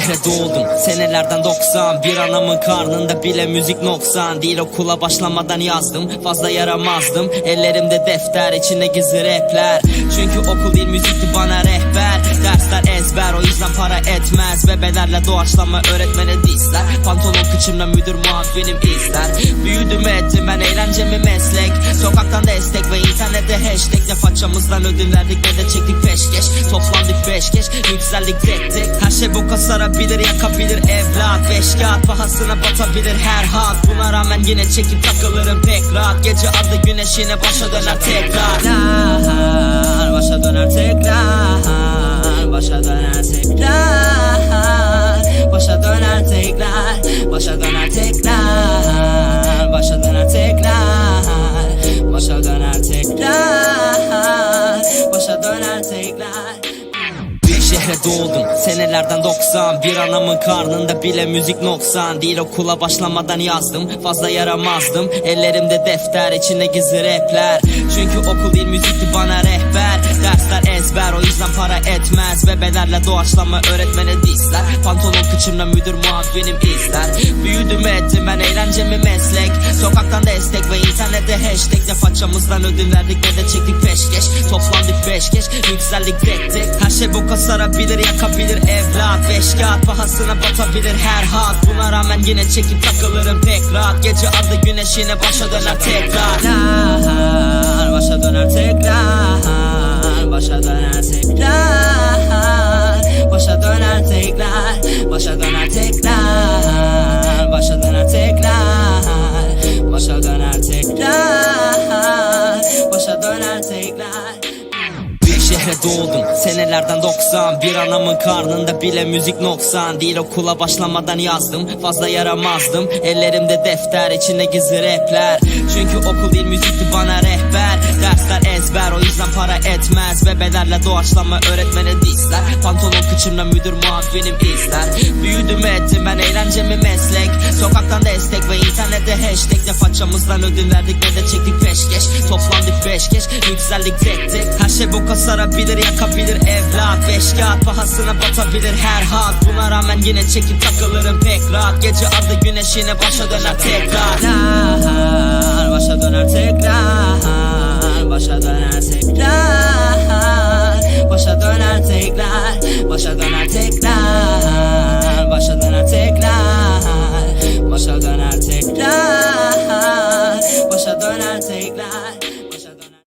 şehre doğdum Senelerden 90 Bir anamın karnında bile müzik noksan. Değil okula başlamadan yazdım Fazla yaramazdım. Ellerimde defter içinde gizli rapler. Çünkü okul değil müzikti bana rehber. Dersler ezber o yüzden para etmez. Bebelerle doğaçlama öğretmene dizler Pantolon kıçımda müdür muavinim izler Büyüdüm ettim ben eğlencemi meslek. Sokaktan destek ve internette hashtag. Ne façamızdan ödün verdik ne de çektik peşkeş. Toplandık peşkeş yükseldik tek tek Her şey boka sarabilir yakabilir evlat. Beş kağıt pahasına batabilir her hat. Buna rağmen yine çekip takılırım pek rahat. Gece adı güneş yine başa döner tekrar. Başa döner tekrar Başa döner tekrar şehre doğdum. Senelerden 90 Bir anamın karnında bile müzik noksan. Değil okula başlamadan yazdım. Fazla yaramazdım. Ellerimde defter içinde gizli rapler Çünkü okul değil müzikti bana rehber Dersler ezber o yüzden para etmez. Bebelerle doğaçlama öğretmene dizler. Pantolon kıçımda müdür muavinim izler. Büyüdüm ettim ben eğlencemi meslek. Sokaktan destek ve internette hashtag. Ne façamızdan ödün verdik ne de çektik peşkeş. Toplandık peşkeş yükseldik tek Her şey boka sarabilir yakabilir evlat. Beş kağıt pahasına batabilir her hat. Buna rağmen yine çekip takılırım pek rahat. Gece adı güneş yine başa döner tekrar. Başa döner tekrar Başa döner tekrar. Başa döner tekrar. Başa döner tekrar. Başa döner tekrar. Başa döner tekrar. Başa döner tekrar şehre doğdum. Senelerden 90 Bir anamın karnında bile müzik noksan. Değil okula başlamadan yazdım. Fazla yaramazdım. Ellerimde defter içinde gizli rapler. Çünkü okul değil müzikti bana rehber. Dersler ezber o yüzden para etmez. Bebelerle doğaçlama öğretmene dizler. Pantolon kıçımda müdür muavinim izler. Büyüdüm ettim ben eğlencemi meslek. İnternette façamızdan ödün verdik ne de çektik peşkeş Toplandık peşkeş yükseldik tek tek. Her şey boka sarabilir yakabilir evlat. Beş kağıt pahasına batabilir her hat. Buna rağmen yine çekip takılırım pek rahat. Gece adı güneş yine başa döner tekrar Başa döner tekrar Başa döner tekrar. Başa döner tekrar. Başa döner tekrar